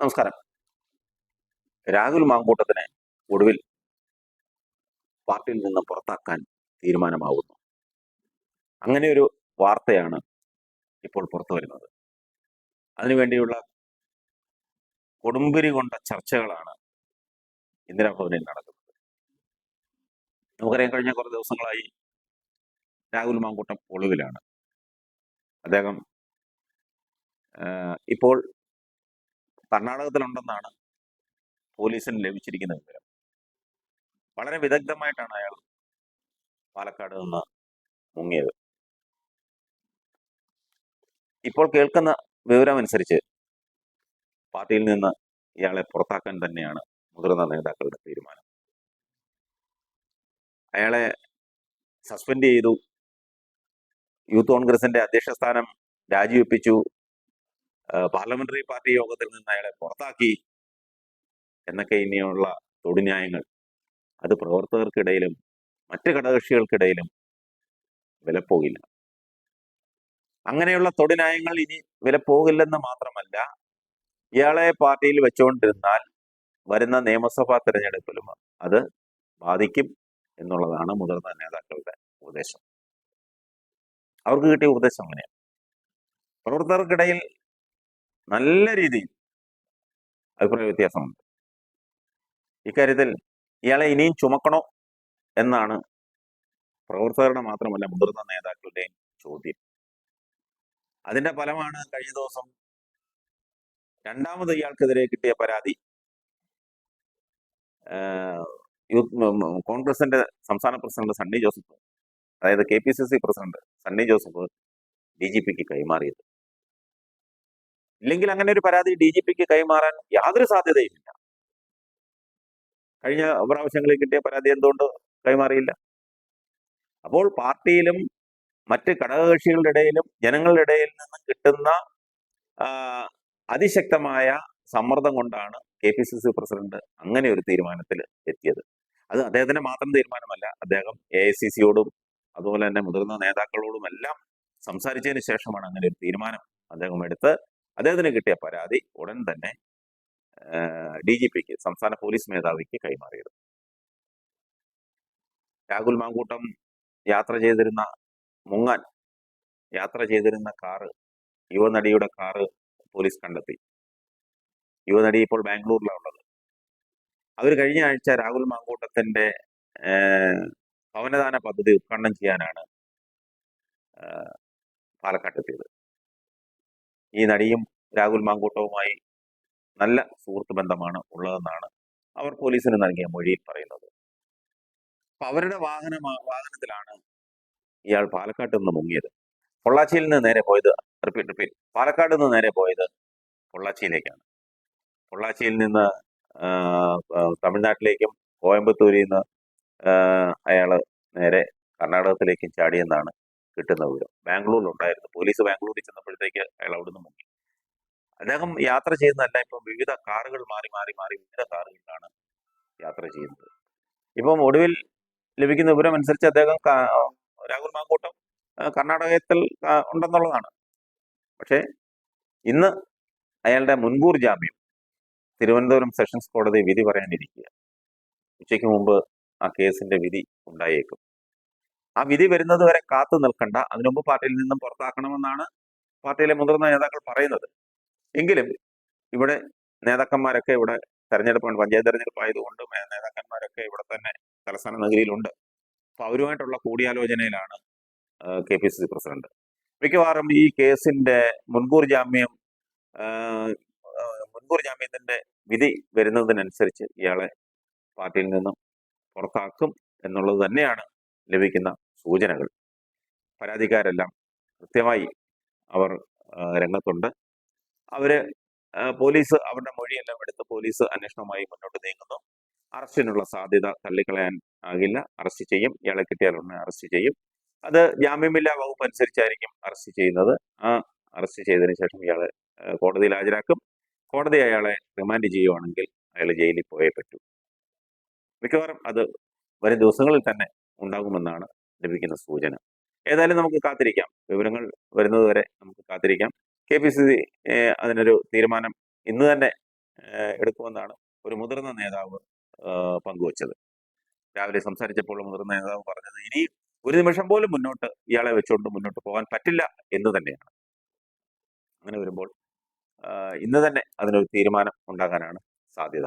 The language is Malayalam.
നമസ്കാരം. രാഹുൽ മാങ്കൂട്ടത്തിനെ ഒടുവിൽ പാർട്ടിയിൽ നിന്ന് പുറത്താക്കാൻ തീരുമാനമാവുന്നു. അങ്ങനെ ഒരു വാർത്തയാണ് ഇപ്പോൾ പുറത്തു വരുന്നത്. അതിനുവേണ്ടിയുള്ള കൊടുമ്പിരി കൊണ്ട ചർച്ചകളാണ് ഇന്ദിരാഭവനിൽ നടക്കുന്നത്. നമുക്കറിയാം കഴിഞ്ഞ കുറേ ദിവസങ്ങളായി രാഹുൽ മാങ്കൂട്ടം ഒളിവിലാണ്. അദ്ദേഹം ഇപ്പോൾ കർണാടകത്തിലുണ്ടെന്നാണ് പോലീസിന് ലഭിച്ചിരിക്കുന്ന വിവരം. വളരെ വിദഗ്ധമായിട്ടാണ് അയാൾ പാലക്കാട് നിന്ന് മുങ്ങിയത്. ഇപ്പോൾ കേൾക്കുന്ന വിവരമനുസരിച്ച് പാർട്ടിയിൽ നിന്ന് ഇയാളെ പുറത്താക്കാൻ തന്നെയാണ് മുതിർന്ന നേതാക്കളുടെ തീരുമാനം. അയാളെ സസ്പെൻഡ് ചെയ്തു. യൂത്ത് കോൺഗ്രസിന്റെ അധ്യക്ഷ സ്ഥാനം രാജിവെപ്പിച്ചു. പാർലമെന്ററി പാർട്ടി യോഗത്തിൽ നിന്ന് അയാളെ പുറത്താക്കി എന്നൊക്കെ ഇനിയുള്ള തൊടുന്യായങ്ങൾ. അത് പ്രവർത്തകർക്കിടയിലും മറ്റ് ഘടകകക്ഷികൾക്കിടയിലും വിലപ്പോകില്ല. അങ്ങനെയുള്ള തൊടുന്യായങ്ങൾ ഇനി വിലപ്പോകില്ലെന്ന് മാത്രമല്ല ഇയാളെ പാർട്ടിയിൽ വെച്ചുകൊണ്ടിരുന്നാൽ വരുന്ന നിയമസഭാ തെരഞ്ഞെടുപ്പിലും അത് ബാധിക്കും എന്നുള്ളതാണ് മുതിർന്ന നേതാക്കളുടെ ഉപദേശം. അവർക്ക് കിട്ടിയ ഉപദേശം അങ്ങനെയാണ്. പ്രവർത്തകർക്കിടയിൽ നല്ല രീതിയിൽ അഭിപ്രായ വ്യത്യാസമുണ്ട്. ഇക്കാര്യത്തിൽ ഇയാളെ ഇനിയും ചുമക്കണോ എന്നാണ് പ്രവർത്തകരുടെ മാത്രമല്ല മുതിർന്ന നേതാക്കളുടെയും ചോദ്യം. അതിന്റെ ഫലമാണ് കഴിഞ്ഞ ദിവസം രണ്ടാമത് ഇയാൾക്കെതിരെ കിട്ടിയ പരാതി കോൺഗ്രസിന്റെ സംസ്ഥാന പ്രസിഡന്റ് സണ്ണി ജോസഫ് അതായത് K P C C president Sunny Joseph D G പിക്ക് കൈമാറിയത്. ഇല്ലെങ്കിൽ അങ്ങനെ ഒരു പരാതി ഡി ജി പിക്ക് കൈമാറാൻ യാതൊരു സാധ്യതയുമില്ല. കഴിഞ്ഞ പ്രാവശ്യങ്ങളിൽ കിട്ടിയ പരാതി എന്തുകൊണ്ട് കൈമാറിയില്ല? അപ്പോൾ പാർട്ടിയിലും മറ്റ് ഘടകകക്ഷികളുടെ ഇടയിലും ജനങ്ങളുടെ ഇടയിൽ നിന്നും കിട്ടുന്ന അതിശക്തമായ സമ്മർദ്ദം കൊണ്ടാണ് K P C C president അങ്ങനെ ഒരു തീരുമാനത്തിൽ എത്തിയത്. അത് അദ്ദേഹത്തിന്റെ മാത്രം തീരുമാനമല്ല അദ്ദേഹം എ ഐ സി സിയോടും അതുപോലെ തന്നെ മുതിർന്ന നേതാക്കളോടും എല്ലാം സംസാരിച്ചതിന് ശേഷമാണ് അങ്ങനെ ഒരു തീരുമാനം അദ്ദേഹം എടുത്ത് അദ്ദേഹത്തിന് കിട്ടിയ പരാതി ഉടൻ തന്നെ ഡി ജി പിക്ക് സംസ്ഥാന പോലീസ് മേധാവിക്ക് കൈമാറിയത് രാഹുൽ മാങ്കൂട്ടം യാത്ര ചെയ്തിരുന്ന മുങ്ങാൻ യാത്ര ചെയ്തിരുന്ന കാറ് യുവനടിയുടെ കാറ് പോലീസ് കണ്ടെത്തി. യുവനടി ഇപ്പോൾ ബാംഗ്ലൂരിലാണ് ഉള്ളത്. അവർ കഴിഞ്ഞ ആഴ്ച രാഹുൽ മാങ്കൂട്ടത്തിന്റെ ഭവനദാന പദ്ധതി ഉദ്ഘാടനം ചെയ്യാനാണ് പാലക്കാട്ടെത്തിയത്. ഈ നടിയും രാഹുൽ മാങ്കൂട്ടവുമായി നല്ല സുഹൃത്ത് ബന്ധമാണ് ഉള്ളതെന്നാണ് അവർ പോലീസിന് നൽകിയ മൊഴിയിൽ പറയുന്നത്. അപ്പൊ അവരുടെ വാഹന വാഹനത്തിലാണ് ഇയാൾ പാലക്കാട്ട് നിന്ന് മുങ്ങിയത്. പൊള്ളാച്ചിയിൽ നിന്ന് നേരെ പോയത് റിപ്പീറ്റ് റിപ്പീറ്റ് പാലക്കാട് നിന്ന് നേരെ പോയത് പൊള്ളാച്ചിയിലേക്കാണ്. പൊള്ളാച്ചിയിൽ നിന്ന് തമിഴ്നാട്ടിലേക്കും കോയമ്പത്തൂരിൽ നിന്ന് അയാൾ നേരെ കർണാടകത്തിലേക്കും ചാടിയെന്നാണ് കിട്ടുന്ന വിവരം. ബാംഗ്ലൂരിലുണ്ടായിരുന്നു. പോലീസ് ബാംഗ്ലൂരിൽ ചെന്നപ്പോഴത്തേക്ക് അയാൾ അവിടുന്ന് മുങ്ങി. അദ്ദേഹം യാത്ര ചെയ്യുന്നതല്ല ഇപ്പം വിവിധ കാറുകൾ മാറി മാറി മാറി വിവിധ കാറുകളിലാണ് യാത്ര ചെയ്യുന്നത്. ഇപ്പം ഒടുവിൽ ലഭിക്കുന്ന വിവരം അനുസരിച്ച് അദ്ദേഹം രാഹുൽ മാങ്കൂട്ടം കർണാടകത്തിൽ ഉണ്ടെന്നുള്ളതാണ്. പക്ഷേ ഇന്ന് അയാളുടെ മുൻകൂർ ജാമ്യം തിരുവനന്തപുരം സെഷൻസ് കോടതി വിധി പറയാനിരിക്കുക ഉച്ചയ്ക്ക് മുമ്പ് ആ കേസിന്റെ വിധി ഉണ്ടായേക്കും. ആ വിധി വരുന്നത് വരെ കാത്തു നിൽക്കണ്ട. അതിനുമുമ്പ് പാർട്ടിയിൽ നിന്നും പുറത്താക്കണമെന്നാണ് പാർട്ടിയിലെ മുതിർന്ന നേതാക്കൾ പറയുന്നത്. എങ്കിലും ഇവിടെ നേതാക്കന്മാരൊക്കെ ഇവിടെ തെരഞ്ഞെടുപ്പുണ്ട് പഞ്ചായത്ത് തെരഞ്ഞെടുപ്പ് ആയതുകൊണ്ട് നേതാക്കന്മാരൊക്കെ ഇവിടെ തന്നെ തലസ്ഥാന നഗരിയിലുണ്ട്. അപ്പൊ അവരുമായിട്ടുള്ള കൂടിയാലോചനയിലാണ് K P C C president. മിക്കവാറും ഈ കേസിന്റെ മുൻകൂർ ജാമ്യം മുൻകൂർ ജാമ്യത്തിന്റെ വിധി വരുന്നതിനനുസരിച്ച് ഇയാളെ പാർട്ടിയിൽ നിന്നും പുറത്താക്കും എന്നുള്ളത് തന്നെയാണ് ലഭിക്കുന്ന സൂചനകൾ. പരാതിക്കാരെല്ലാം കൃത്യമായി അവർ രംഗത്തുണ്ട്. അവർ പോലീസ് അവരുടെ മൊഴിയെല്ലാം എടുത്ത് പോലീസ് അന്വേഷണവുമായി മുന്നോട്ട് നീങ്ങുന്നു. അറസ്റ്റിനുള്ള സാധ്യത തള്ളിക്കളയാൻ ആകില്ല. അറസ്റ്റ് ചെയ്യും. ഇയാളെ കിട്ടിയാൽ ഉടനെ അറസ്റ്റ് ചെയ്യും. അത് ജാമ്യമില്ലാ വകുപ്പ് അനുസരിച്ചായിരിക്കും അറസ്റ്റ് ചെയ്യുന്നത്. ആ അറസ്റ്റ് ചെയ്തതിന് ശേഷം ഇയാളെ കോടതിയിൽ ഹാജരാക്കും. കോടതി അയാളെ റിമാൻഡ് ചെയ്യുവാണെങ്കിൽ അയാൾ ജയിലിൽ പോയേ പറ്റൂ. മിക്കവാറും അത് വരും ദിവസങ്ങളിൽ തന്നെ ഉണ്ടാകുമെന്നാണ് ലഭിക്കുന്ന സൂചന. ഏതായാലും നമുക്ക് കാത്തിരിക്കാം. വിവരങ്ങൾ വരുന്നത് വരെ നമുക്ക് കാത്തിരിക്കാം. കെ പി സി സി അതിനൊരു തീരുമാനം ഇന്ന് തന്നെ എടുക്കുമെന്നാണ് ഒരു മുതിർന്ന നേതാവ് പങ്കുവച്ചത്. രാവിലെ സംസാരിച്ചപ്പോൾ മുതിർന്ന നേതാവ് പറഞ്ഞത് ഇനി ഒരു നിമിഷം പോലും മുന്നോട്ട് ഇയാളെ വെച്ചുകൊണ്ട് മുന്നോട്ട് പോകാൻ പറ്റില്ല എന്ന് തന്നെയാണ്. അങ്ങനെ വരുമ്പോൾ ഇന്ന് തന്നെ അതിനൊരു തീരുമാനം ഉണ്ടാകാനാണ് സാധ്യത.